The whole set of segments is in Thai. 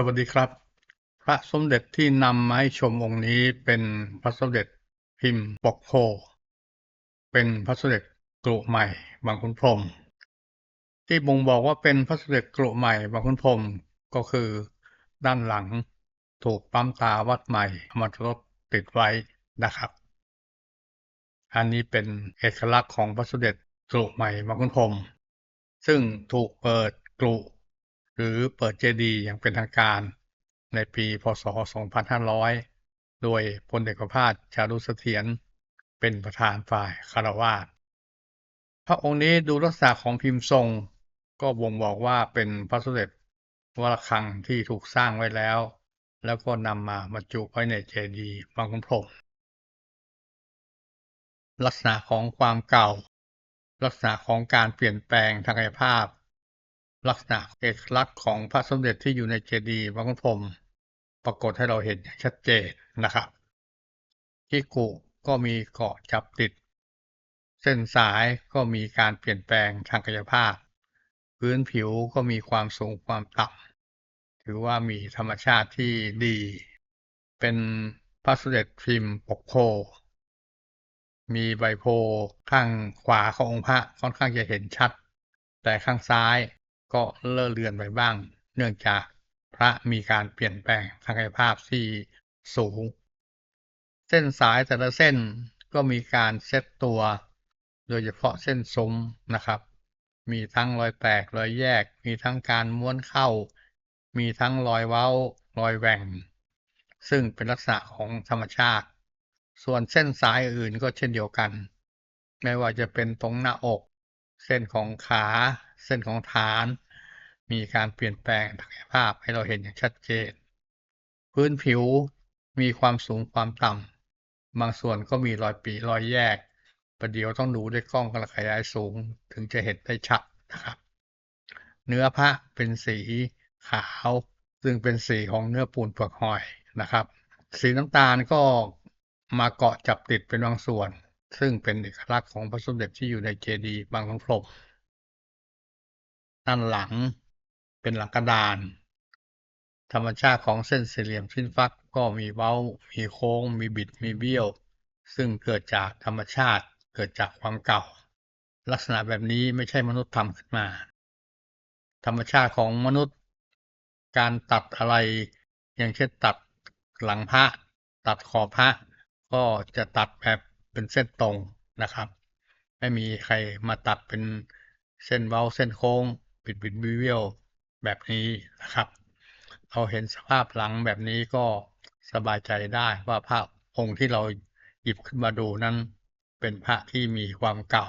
สวัสดีครับ พระสมเด็จที่นำมาให้ชมองค์นี้เป็นพระสมเด็จพิมพ์ปกโพเป็นพระสมเด็จกรุใหม่บางขุนพรม ที่บ่งบอกว่าเป็นพระสมเด็จกรุใหม่บางขุนพรมก็คือด้านหลังถูกปั๊มตาวัดใหม่อมรรถติดไว้นะครับ อันนี้เป็นเอกลักษณ์ของพระสมเด็จกรุใหม่บางขุนพรมซึ่งถูกเปิดกรุ รือเปิดเจดีย์อย่างเป็นทางการในปีพศ 2500 โดยพลเอกประภาสจารุเสถียรเป็นประธานฝ่ายคารวาสพระองค์นี้ดูลักษณะของพิมพ์ทรง ก็บ่งบอกว่าเป็นพระสมเด็จวรคังที่ถูกสร้างไว้แล้ว แล้วก็นำมาบรรจุไว้ในเจดีย์บางขุนพรหมลักษณะของความเก่า ลักษณะของการเปลี่ยนแปลงทางกายภาพ ลักษณะเอกลักษณ์ของพระสมเด็จที่อยู่ในเจดีย์บางขุนพรมปรากฏให้เราเห็นอย่างชัดเจนนะครับที่กุก็มีเกาะจับติด เส้นสายก็มีการเปลี่ยนแปลงทางกายภาพ พื้นผิวก็มีความสูงความต่ำถือว่ามีธรรมชาติที่ดี เป็นพระสมเด็จพิมพ์ปกโพมีใบโพข้างขวาขององค์พระค่อนข้างจะเห็นชัด แต่ข้างซ้าย ก็เลอเลือนไปบ้าง เนื่องจากพระมีการเปลี่ยนแปลงทางกายภาพที่สูง เส้นสายแต่ละเส้นก็มีการเซตตัว โดยเฉพาะเส้นซุ้มนะครับ มีทั้งรอยแตกรอยแยก มีทั้งการม้วนเข้า มีทั้งรอยเว้ารอยแหว่ง ซึ่งเป็นลักษณะของธรรมชาติ ส่วนเส้นสายอื่นก็เช่นเดียวกัน ไม่ว่าจะเป็นตรงหน้าอก เส้นของขา เส้นของฐาน มีการเปลี่ยนแปลงทางกายภาพให้เราเห็นอย่างชัดเจน พื้นผิวมีความสูงความต่ำบางส่วนก็มีรอยปีรอยแยก ประเดี๋ยวต้องดูด้วยกล้องกระขยายสูงถึงจะเห็นได้ชัดนะครับ เนื้อพระเป็นสีขาว ซึ่งเป็นสีของเนื้อปูนเปลือกหอยนะครับ สีน้ำตาลก็มาเกาะจับติดเป็นบางส่วน ซึ่งเป็นเอกลักษณ์ของพระสมเด็จที่อยู่ในเจดีย์บางขุนพรม ด้านหลังเป็นหลังกระดาน ธรรมชาติของเส้นสี่เหลี่ยมสิ้นฟักก็มีเว้า มีโค้ง มีบิด มีเบี้ยว ซึ่งเกิดจากธรรมชาติ เกิดจากความเก่า ลักษณะแบบนี้ไม่ใช่มนุษย์ทำขึ้นมา ธรรมชาติของมนุษย์ การตัดอะไร อย่างเช่นตัดหลังพระ ตัดขอบพระ ก็จะตัดแบบเป็นเส้นตรงนะครับ ไม่มีใครมาตัดเป็นเส้นเว้าเส้นโค้ง บิดบิดเบี้ยวแบบนี้นะครับ เราเห็นสภาพหลังแบบนี้ก็สบายใจได้ว่าพระองค์ที่เราหยิบขึ้นมาดูนั้น เป็นพระที่มีความเก่า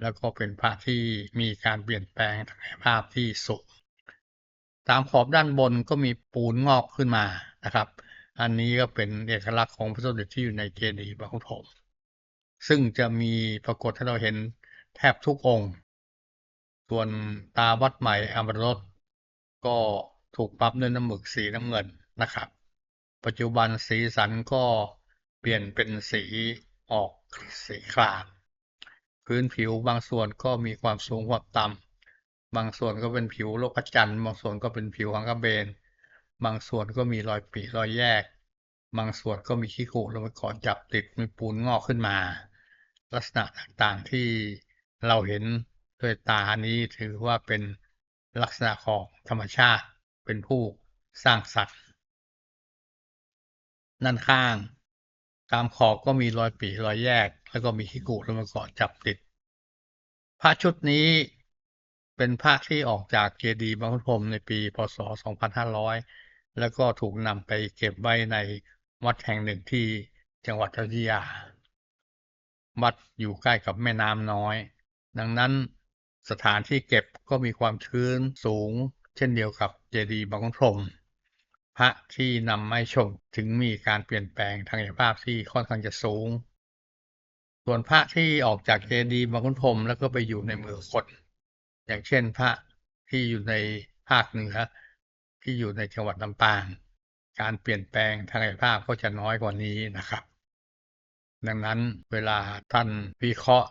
แล้วก็เป็นพระที่มีการเปลี่ยนแปลงทางกายภาพที่สูงตามขอบด้านบนก็มีปูนงอกขึ้นมานะครับ อันนี้ก็เป็นเอกลักษณ์ของพระสมเด็จที่อยู่ในเจดีย์บางขุนพรมซึ่งจะมีปรากฏให้เราเห็นแทบทุกองค์ ส่วนตาวัดใหม่อมรรถก็ถูกปรับด้วยน้ำหมึกสีน้ำเงินนะครับ ปัจจุบันสีสันก็เปลี่ยนเป็นสีออกสีครามพื้นผิวบางส่วนก็มีความสูงความต่ำบางส่วนก็เป็นผิวโลกจันทร์บางส่วนก็เป็นผิวหังกระเบน บางส่วนก็มีรอยปีรอยแยก บางส่วนก็มีขี้กุลงไปเกาะจับติดมีปูนงอกขึ้นมา ลักษณะต่างๆที่เราเห็น ด้วยตานี้ถือว่าเป็นลักษณะของธรรมชาติเป็นผู้สร้างสรรค์ด้านข้างตามขอบก็มีรอยปีรอยแยก แล้วก็มีขี้กุลงมาเกาะจับติดพระชุดนี้เป็นพระที่ออกจากเจดีย์บางขุนพรมในปีพศ 2500 แล้วก็ถูกนำไปเก็บไว้ในวัดแห่งหนึ่งที่จังหวัดอยุธยา วัดอยู่ใกล้กับแม่น้ำน้อย ดังนั้น สถานที่เก็บก็มีความชื้นสูง เช่นเดียวกับเจดีย์บางขุนพรหมพระที่นำมาชมถึงมีการเปลี่ยนแปลงทางกายภาพที่ค่อนข้างจะสูง ส่วนพระที่ออกจากเจดีย์บางขุนพรหมแล้วก็ไปอยู่ในมือคนอย่างเช่นพระที่อยู่ในภาคเหนือที่อยู่ในจังหวัดลำปาง การเปลี่ยนแปลงทางกายภาพก็จะน้อยกว่านี้นะครับ ดังนั้นเวลาท่านวิเคราะห์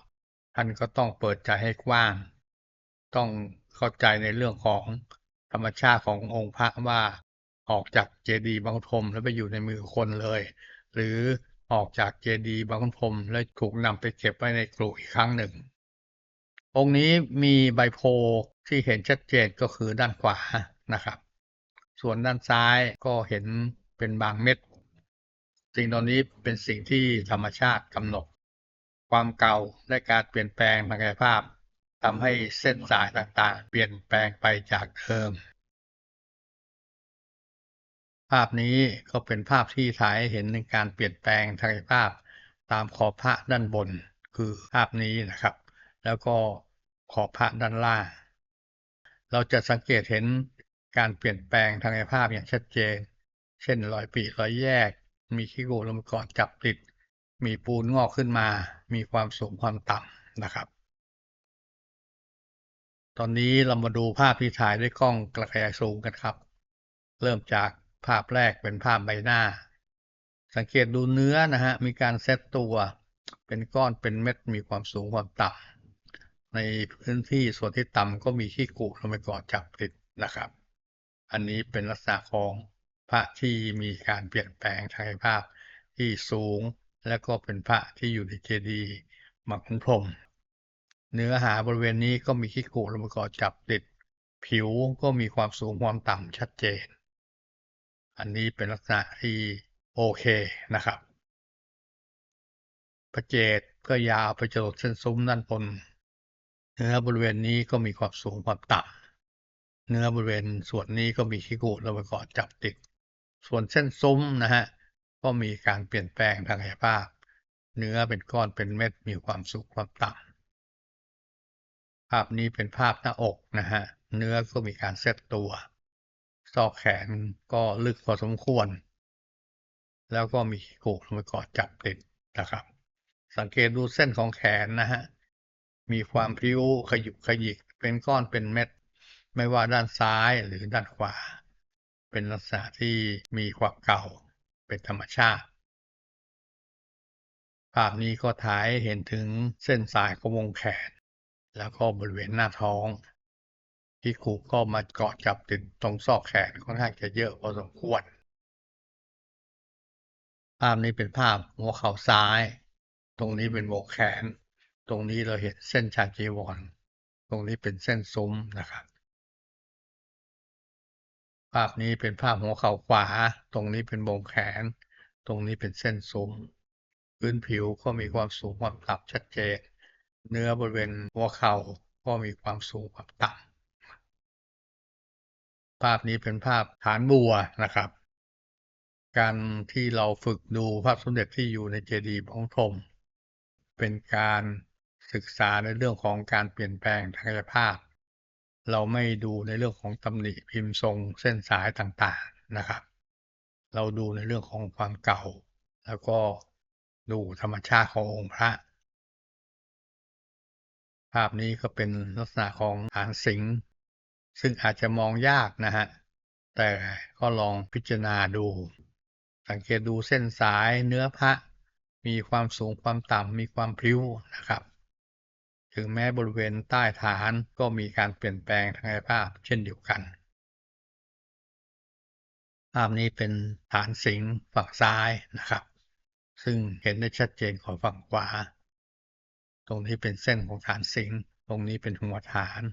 ท่านก็ต้องเปิดใจให้กว้าง ต้องเข้าใจในเรื่องของธรรมชาติขององค์พระว่าออกจากเจดีย์บางขุนพรมแล้วไปอยู่ในมือคนเลย หรือออกจากเจดีย์บางขุนพรมแล้วถูกนำไปเก็บไว้ในกรุอีกครั้งหนึ่ง องค์นี้มีใบโพที่เห็นชัดเจนก็คือด้านขวานะครับ ส่วนด้านซ้ายก็เห็นเป็นบางเม็ดสิ่งเหล่านี้เป็นสิ่งที่ธรรมชาติกำหนด ความเก่าและการเปลี่ยนแปลงทางกายภาพ ทำให้เส้นสายต่างๆ เปลี่ยนแปลงไปจากเดิม ภาพนี้ก็เป็นภาพที่ถ่ายหเห็นในการเปลี่ยนแปลงทางกายภาพตามขอบพระด้านบนคือภาพนี้นะครับ แล้วก็ขอบพระด้านล่าง เราจะสังเกตเห็นการเปลี่ยนแปลงทางกายภาพอย่างชัดเจน เช่นรอยปริรอยแยก มีขี้โกลมกรจับติด มีปูนงอกขึ้นมา มีความสูงความต่ำนะครับ ตอนนี้เรามาดูภาพที่ถ่ายด้วยกล้องกระจายสูงกันครับ เริ่มจากภาพแรกเป็นภาพใบหน้า สังเกตดูเนื้อนะฮะ มีการเซตตัว เป็นก้อนเป็นเม็ดมีความสูงความต่ำในพื้นที่ส่วนที่ต่ำก็มีขี้กุลงไปก่อจับติดนะครับ อันนี้เป็นลักษณะของพระที่มีการเปลี่ยนแปลงทางกายภาพที่สูง และก็เป็นพระที่อยู่ในเจดีย์มังคุพรม เนื้อหาบริเวณนี้ก็มีขี้กุลงไปก่อจับติด ผิวก็มีความสูงความต่ำชัดเจน อันนี้เป็นลักษณะที่โอเคนะครับพระเจดก็ยาวไปจรดเส้นซุ้มด้านบนเนื้อบริเวณนี้ก็มีความสูงความต่ำเนื้อบริเวณส่วนนี้ก็มีขี้กุลงไปก่อจับติด ส่วนเส้นซุ้มนะฮะก็มีการเปลี่ยนแปลงทางกายภาพ เนื้อเป็นก้อนเป็นเม็ดมีความสูงความต่ำาพนี้เป็นภาพหน้าอกนะฮะ เนื้อก็มีการเซตตัว ซอกแขนก็ลึกพอสมควร แล้วก็มีโขกุลงไปก่อจับติดนะครับ สังเกตดูเส้นของแขนนะฮะ มีความพิ้วขยุกขยิก เป็นก้อนเป็นเม็ด ไม่ว่าด้านซ้ายหรือด้านขวา เป็นลักษณะที่มีความเก่า เป็นธรรมชาติ ภาพนี้ก็ถ่ายเห็นถึงเส้นสายของวงแขน แล้วก็บริเวณหน้าท้อง ที่กุก็มาเกาะจับติดตรงซอกแขนค่อนข้างจะเยอะพอสมควร ภาพนี้เป็นภาพหัวเข่าซ้าย ตรงนี้เป็นวงแขน ตรงนี้เราเห็นเส้นชาจีวร ตรงนี้เป็นเส้นซุ้มนะครับภาพนี้เป็นภาพหัวเข่าขวา ตรงนี้เป็นวงแขน ตรงนี้เป็นเส้นซุ้ม พื้นผิวก็มีความสูงความต่ำชัดเจน เนื้อบริเวณหัวเข่าก็มีความสูงความต่ำภาพนี้เป็นภาพฐานบัวนะครับ การที่เราฝึกดูภาพสมเด็จที่อยู่ในเจดีย์ของพรหมเป็นการศึกษาในเรื่องของการเปลี่ยนแปลงทางกายภาพ เราไม่ดูในเรื่องของตำหนิพิมพ์ทรงเส้นสายต่างๆนะครับ เราดูในเรื่องของความเก่า แล้วก็ดูธรรมชาติขององค์พระ ภาพนี้ก็เป็นลักษณะของฐานสิงห์ซึ่งอาจจะมองยากนะฮะ แต่ก็ลองพิจารณาดู สังเกตดูเส้นสายเนื้อพระ มีความสูงความต่ำมีความพริ้วนะครับ ถึงแม้บริเวณใต้ฐานก็มีการเปลี่ยนแปลงทางกายภาพเช่นเดียวกัน ภาพนี้เป็นฐานสิงห์ฝั่งซ้ายนะครับ ซึ่งเห็นได้ชัดเจนกว่าฝั่งขวา ตรงนี้เป็นเส้นของฐานสิงตรงนี้เป็นหัวฐาน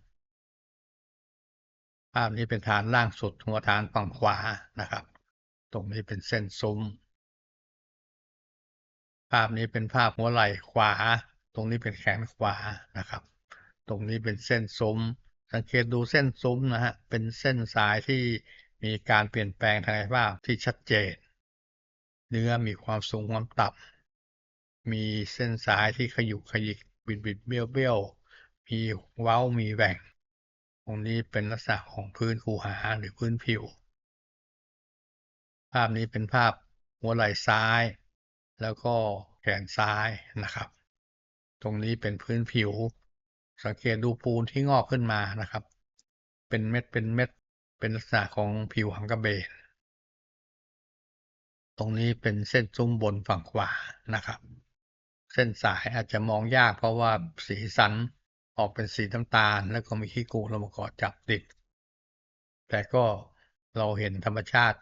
ภาพนี้เป็นฐานล่างสุดหัวฐานฝั่งขวานะครับ ตรงนี้เป็นเส้นซุ้ม ภาพนี้เป็นภาพหัวไหล่ขวา ตรงนี้เป็นแขนขวานะครับ ตรงนี้เป็นเส้นซุ้ม สังเกตดูเส้นซุ้มนะฮะ เป็นเส้นสายที่มีการเปลี่ยนแปลงทางกายภาพที่ชัดเจน เนื้อมีความสูงความต่ำ มีเส้นสายที่ขยุกขยิกบิดบิดเบี้ยวเบี้ยวมีเว้ามีแหว่ง ตรงนี้เป็นลักษณะของพื้นคูหาหรือพื้นผิว ภาพนี้เป็นภาพหัวไหล่ซ้าย แล้วก็แขนซ้ายนะครับ ตรงนี้เป็นพื้นผิว สังเกตดูปูนที่งอกขึ้นมานะครับ เป็นเม็ดเป็นเม็ดเป็นลักษณะของผิวหางกระเบน ตรงนี้เป็นเส้นซุ้มบนฝั่งขวานะครับ เส้นสายอาจจะมองยากเพราะว่าสีสันออกเป็นสีน้ำตาล แล้วก็มีขี้กูลงมาเกาะจับติด แต่ก็เราเห็นธรรมชาติ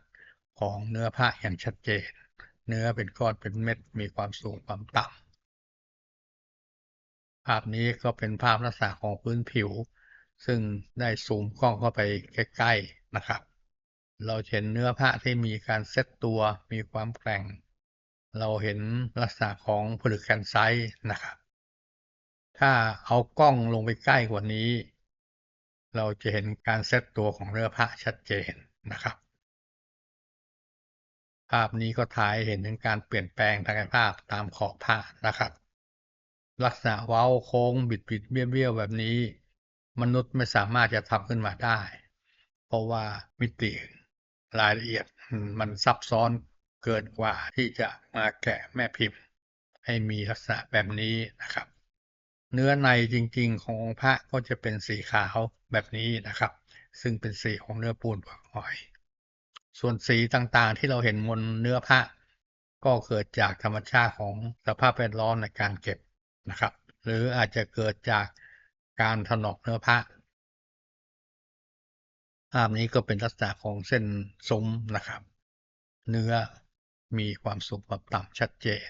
ของเนื้อผ้าอย่างชัดเจน เนื้อเป็นก้อนเป็นเม็ดมีความสูงความต่ำภาพนี้ก็เป็นภาพลักษณะของพื้นผิว ซึ่งได้ซูมกล้องเข้าไปใกล้ๆนะครับ เราเห็นเนื้อผ้าที่มีการเซตตัวมีความแกร่ง เราเห็นลักษณะของผลึกแคนไซต์นะครับ ถ้าเอากล้องลงไปใกล้กว่านี้ เราจะเห็นการเซตตัวของเนื้อผ้าชัดเจนนะครับ ภาพนี้ก็ถ่ายเห็นถึงการเปลี่ยนแปลงทางกายภาพตามขอบผ้านะครับ ลักษณะเว้าโค้งบิดบิดเบี้ยวเบี้ยวแบบนี้ มนุษย์ไม่สามารถจะทำขึ้นมาได้ เพราะว่ามิติรายละเอียดมันซับซ้อน เกินกว่าที่จะมาแกะแม่พิมพ์ ให้มีลักษณะแบบนี้นะครับ เนื้อในจริงๆขององค์พระก็จะเป็นสีขาวแบบนี้นะครับ ซึ่งเป็นสีของเนื้อปูนเปลือกหอย ส่วนสีต่างๆที่เราเห็นบนเนื้อพระก็เกิดจากธรรมชาติของสภาพแวดล้อมในการเก็บนะครับ หรืออาจจะเกิดจากการถนอมเนื้อพระภาพนี้ก็เป็นลักษณะของเส้นซุ้มนะครับ เนื้อ มีความสูงความต่ำชัดเจน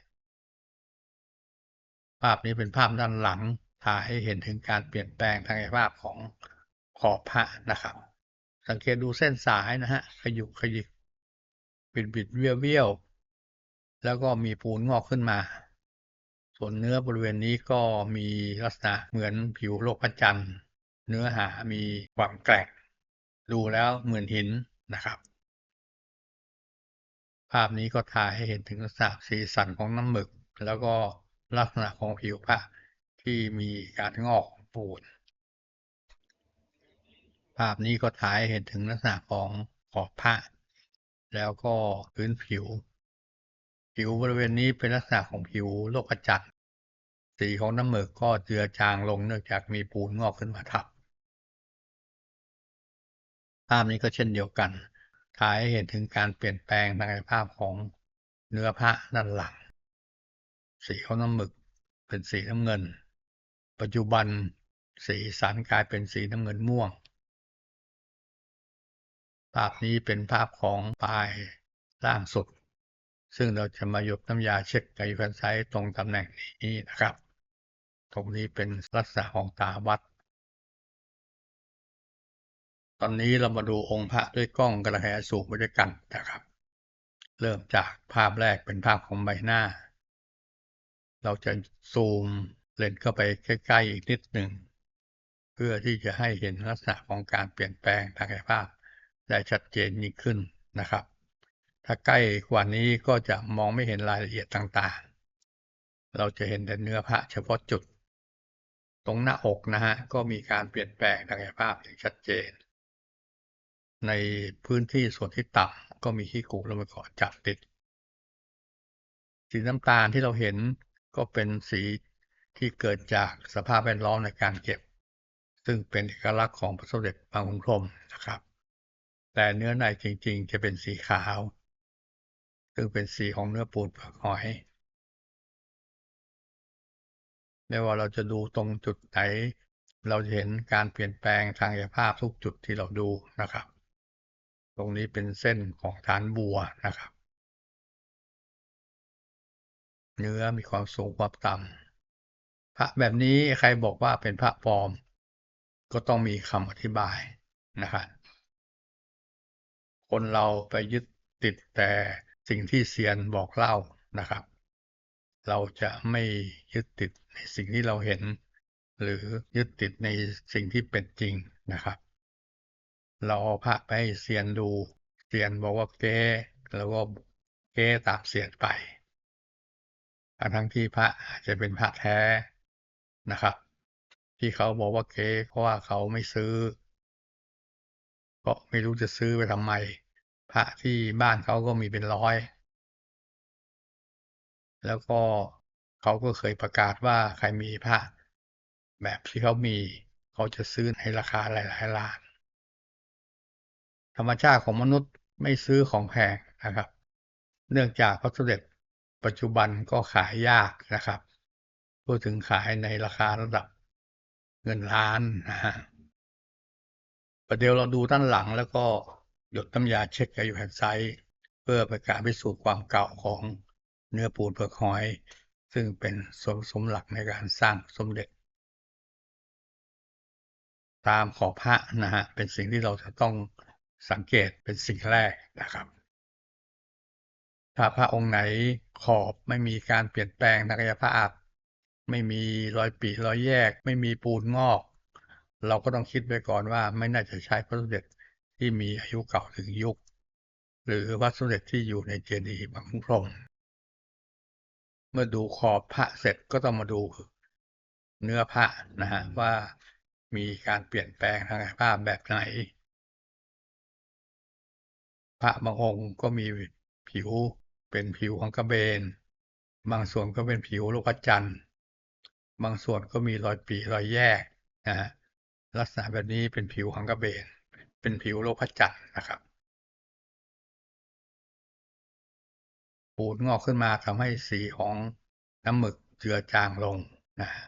ภาพนี้เป็นภาพด้านหลังถ่ายให้เห็นถึงการเปลี่ยนแปลงทางกายภาพของขอบพระนะครับ สังเกตดูเส้นสายนะฮะขยุกขยิกบิดบิดเบี้ยวเบี้ยวแล้วก็มีปูนงอกขึ้นมา ส่วนเนื้อบริเวณนี้ก็มีลักษณะเหมือนผิวโลกพระจันทร์ เนื้อหามีความแกร่งดูแล้วเหมือนหินนะครับ ภาพนี้ก็ถ่ายให้เห็นถึงลักษณะสีสันของน้ำหมึก แล้วก็ลักษณะของผิวพระที่มีการงอกปูนภาพนี้ก็ถ่ายให้เห็นถึงลักษณะของขอบพระแล้วก็พื้นผิว ผิวบริเวณนี้เป็นลักษณะของผิวโลกจันทร์สีของน้ำหมึกก็เจือจางลงเนื่องจากมีปูนงอกขึ้นมาทับภาพนี้ก็เช่นเดียวกัน ถ่ายเห็นถึงการเปลี่ยนแปลงทางกายภาพของเนื้อพระด้านหลัง สีของน้ำหมึกเป็นสีน้ำเงิน ปัจจุบันสีสันกลายเป็นสีน้ำเงินม่วง ภาพนี้เป็นภาพของปลายล่างสุด ซึ่งเราจะมาหยบน้ำยาเช็คไกยูคันไซต์ตรงตำแหน่งนี้นะครับ ตรงนี้เป็นลักษณะของตาวัด ตอนนี้เรามาดูองค์พระด้วยกล้องกระแสสูงไปด้วยกันนะครับ เริ่มจากภาพแรกเป็นภาพของใบหน้า เราจะซูมเลนส์เข้าไปใกล้ๆอีกนิดหนึ่ง เพื่อที่จะให้เห็นลักษณะของการเปลี่ยนแปลงทางกายภาพได้ชัดเจนยิ่งขึ้นนะครับ ถ้าใกล้กว่านี้ก็จะมองไม่เห็นรายละเอียดต่างๆ เราจะเห็นแต่เนื้อพระเฉพาะจุด ตรงหน้าอกนะฮะก็มีการเปลี่ยนแปลงทางกายภาพอย่างชัดเจน ในพื้นที่ส่วนที่ต่ำก็มีขี้กูลงไปเกาะจับติด สีน้ำตาลที่เราเห็นก็เป็นสีที่เกิดจากสภาพแวดล้อมในการเก็บ ซึ่งเป็นเอกลักษณ์ของพระสมเด็จพระองค์พรมนะครับ แต่เนื้อในจริงๆ จะเป็นสีขาว ซึ่งเป็นสีของเนื้อปูนเปลือกหอยไม่ว่าเราจะดูตรงจุดไหน เราจะเห็นการเปลี่ยนแปลงทางกายภาพทุกจุดที่เราดูนะครับ ตรงนี้เป็นเส้นของฐานบัวนะครับ เนื้อมีความสูงความต่ำพระแบบนี้ใครบอกว่าเป็นพระปลอม ก็ต้องมีคำอธิบายนะครับคนเราไปยึดติดแต่สิ่งที่เซียนบอกเล่านะครับ เราจะไม่ยึดติดในสิ่งที่เราเห็น หรือยึดติดในสิ่งที่เป็นจริงนะครับ เราเอาพระไปเซียนดูเซียนบอกว่าเก้แล้วก็เก้ตามเซียนไปทั้งที่พระอาจจะเป็นพระแท้นะครับ ที่เขาบอกว่าเก๊เพราะว่าเขาไม่ซื้อ ก็ไม่รู้จะซื้อไปทำไม พระที่บ้านเขาก็มีเป็นร้อย แล้วก็เขาก็เคยประกาศว่าใครมีพระแบบที่เขามี เขาจะซื้อในราคาหลายๆล้าน ธรรมชาติของมนุษย์ไม่ซื้อของแพงนะครับ เนื่องจากพระสด็จปัจจุบันก็ขายยากนะครับพูดถึงขายในราคาระดับเงินล้านนะฮะประเดี๋ยวเราดูด้านหลังแล้วก็หยดน้ำยาเช็คกับอยู่แผ่นไซต์เพื่อเป็นการพิสูจน์ความเก่าของเนื้อปูนเปลือกหอย ซึ่งเป็นส่วนผสมหลักในการสร้างสมเด็จ ตามขอบพระนะฮะเป็นสิ่งที่เราจะต้อง สังเกตเป็นสิ่งแรกนะครับ ถ้าพระองค์ไหนขอบไม่มีการเปลี่ยนแปลงทางกายภาพ ไม่มีรอยปีรอยแยก ไม่มีปูนงอก เราก็ต้องคิดไว้ก่อนว่าไม่น่าจะใช้พระสมเด็จที่มีอายุเก่าถึงยุค หรือพระสมเด็จที่อยู่ในเจดีย์บางพรมเมื่อดูขอบพระเสร็จก็ต้องมาดูเนื้อพระนะฮะว่ามีการเปลี่ยนแปลงทางกายภาพแบบไหน พระบางองค์ก็มีผิวเป็นผิวของกระเบน บางส่วนก็เป็นผิวลูกพระจันทร์บางส่วนก็มีรอยปีรอยแยกนะฮะลักษณะแบบนี้เป็นผิวของกระเบน เป็นผิวโลกพระจันทร์นะครับปูดงอกขึ้นมาทำให้สีของน้ำหมึกเจือจางลงนะฮะ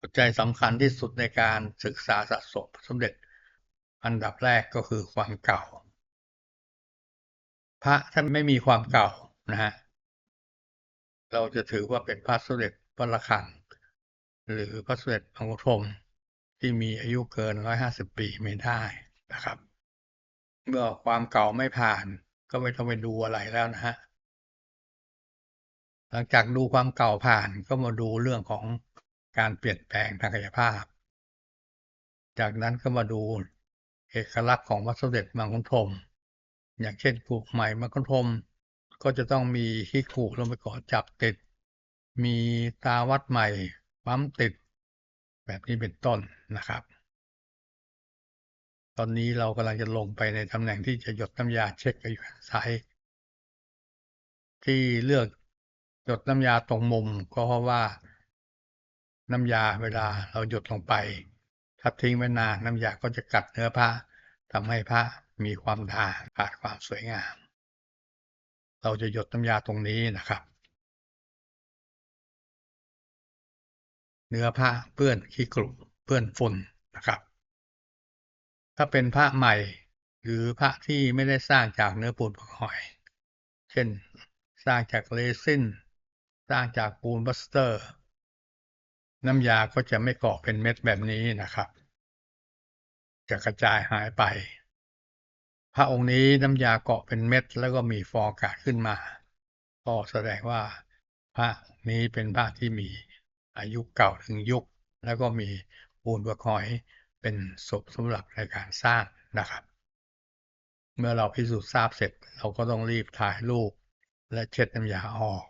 ปัจจัยสำคัญที่สุดในการศึกษาสะสมสมเด็จ อันดับแรกก็คือความเก่า พระท่านไม่มีความเก่านะฮะเราจะถือว่าเป็นพระสมเด็จพระระฆังหรือพระสมเด็จพระพุธพรมที่มีอายุเกินร้อยห้าสิบปีไม่ได้นะครับ เมื่อความเก่าไม่ผ่าน ก็ไม่ต้องไปดูอะไรแล้วนะฮะหลังจากดูความเก่าผ่านก็มาดูเรื่องของการเปลี่ยนแปลงทางกายภาพ จากนั้นก็มาดู เอกลักษณ์ของวัดสมเด็จมังคุดพรมอย่างเช่นกูใหม่มังคุดพรมก็จะต้องมีที่ขูกลงไปก่อจับติด มีตาวัดใหม่ปั๊มติด แบบนี้เป็นต้นนะครับ ตอนนี้เรากำลังจะลงไปในตำแหน่งที่จะหยดน้ำยาเช็คกับอยู่ทางซ้ายที่เลือกหยดน้ำยาตรงมุมก็เพราะว่าน้ำยาเวลาเราหยดลงไป ถ้าทิ้งไว้นานน้ำยาก็จะกัดเนื้อผ้าทำให้ผ้ามีความด่างขาดความสวยงาม เราจะหยดน้ำยาตรงนี้นะครับ เนื้อผ้าเปื้อนขี้กรุเปื้อนฝุ่นนะครับ ถ้าเป็นผ้าใหม่หรือผ้าที่ไม่ได้สร้างจากเนื้อปูนปลอกหอย เช่น สร้างจากเรซินสร้างจากปูนบัสเตอร์ น้ำยาก็จะไม่เกาะเป็นเม็ดแบบนี้นะครับจะกระจายหายไป พระองค์นี้น้ำยาเกาะเป็นเม็ด แล้วก็มีฟองอากาศขึ้นมา ก็แสดงว่าพระนี้เป็นพระที่มีอายุเก่าถึงยุค แล้วก็มีปูนปลือกหอยเป็นศพสำหรับในการสร้างนะครับ เมื่อเราพิสูจน์ทราบเสร็จ เราก็ต้องรีบถ่ายรูปและเช็ดน้ำยาออก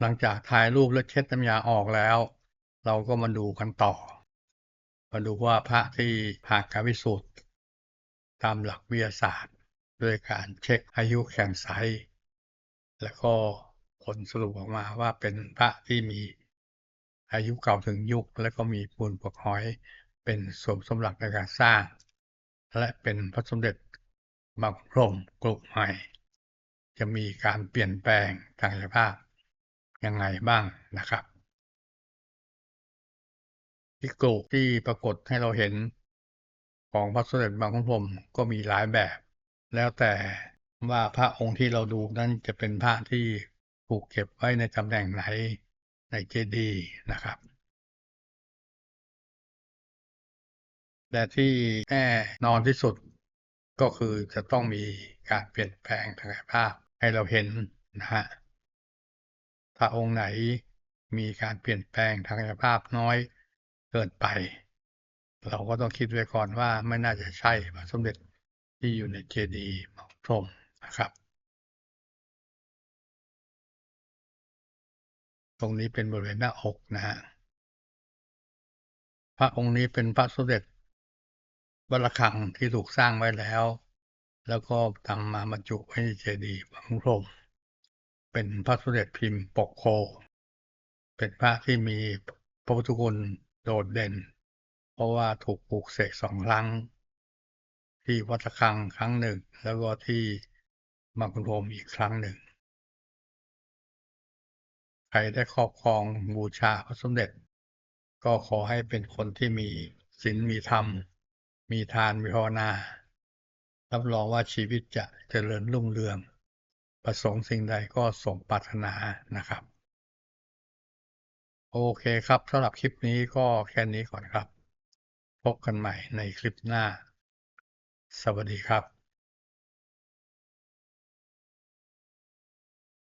หลังจากถ่ายรูปและเช็ดน้ำยาออกแล้ว เราก็มาดูกันต่อ มาดูว่าพระที่ผ่านการพิสูจน์ตามหลักวิทยาศาสตร์ด้วยการเช็คอายุแข็งไซส์แล้วก็ผลสรุปออกมาว่าเป็นพระที่มีอายุเก่าถึงยุค และก็มีปูนปลอกหอยเป็นส่วนสมหลักในการสร้าง และเป็นพระสมเด็จบางพรมกลุ่มใหม่ จะมีการเปลี่ยนแปลงทางกายภาพ ยังไงบ้างนะครับที่กลุ่มที่ปรากฏให้เราเห็นของพระสมเด็จบางพรมก็มีหลายแบบ แล้วแต่ว่าพระองค์ที่เราดูนั้นจะเป็นพระที่ถูกเก็บไว้ในตำแหน่งไหนในเจดีย์นะครับแต่ที่แน่นอนที่สุดก็คือจะต้องมีการเปลี่ยนแปลงทางกายภาพให้เราเห็นนะฮะ ถ้าองค์ไหนมีการเปลี่ยนแปลงทางกายภาพน้อยเกินไป เราก็ต้องคิดไว้ก่อนว่าไม่น่าจะใช่พระสมเด็จที่อยู่ในเจดีย์พรมนะครับ ตรงนี้เป็นบริเวณหน้าอกนะฮะพระองค์นี้เป็นพระสมเด็จวัดระฆังที่ถูกสร้างไว้แล้ว แล้วก็ทำมาบรรจุไว้ในเจดีย์บางพรม เป็นพระสมเด็จพิมพ์ปกโค เป็นพระที่มีพระพุทธคุณโดดเด่น เพราะว่าถูกปลูกเสกสองครั้ง ที่วัดระฆังครั้งหนึ่ง แล้วก็ที่บางพรมอีกครั้งหนึ่ง ใครได้ครอบครองบูชาพระสมเด็จ ก็ขอให้เป็นคนที่มีศีลมีธรรม มีทานมีภาวนา รับรองว่าชีวิตจะเจริญรุ่งเรือง ประสงค์สิ่งใดก็สมปรารถนานะครับ โอเคครับสำหรับคลิปนี้ก็แค่นี้ก่อนครับ พบกันใหม่ในคลิปหน้า สวัสดีครับ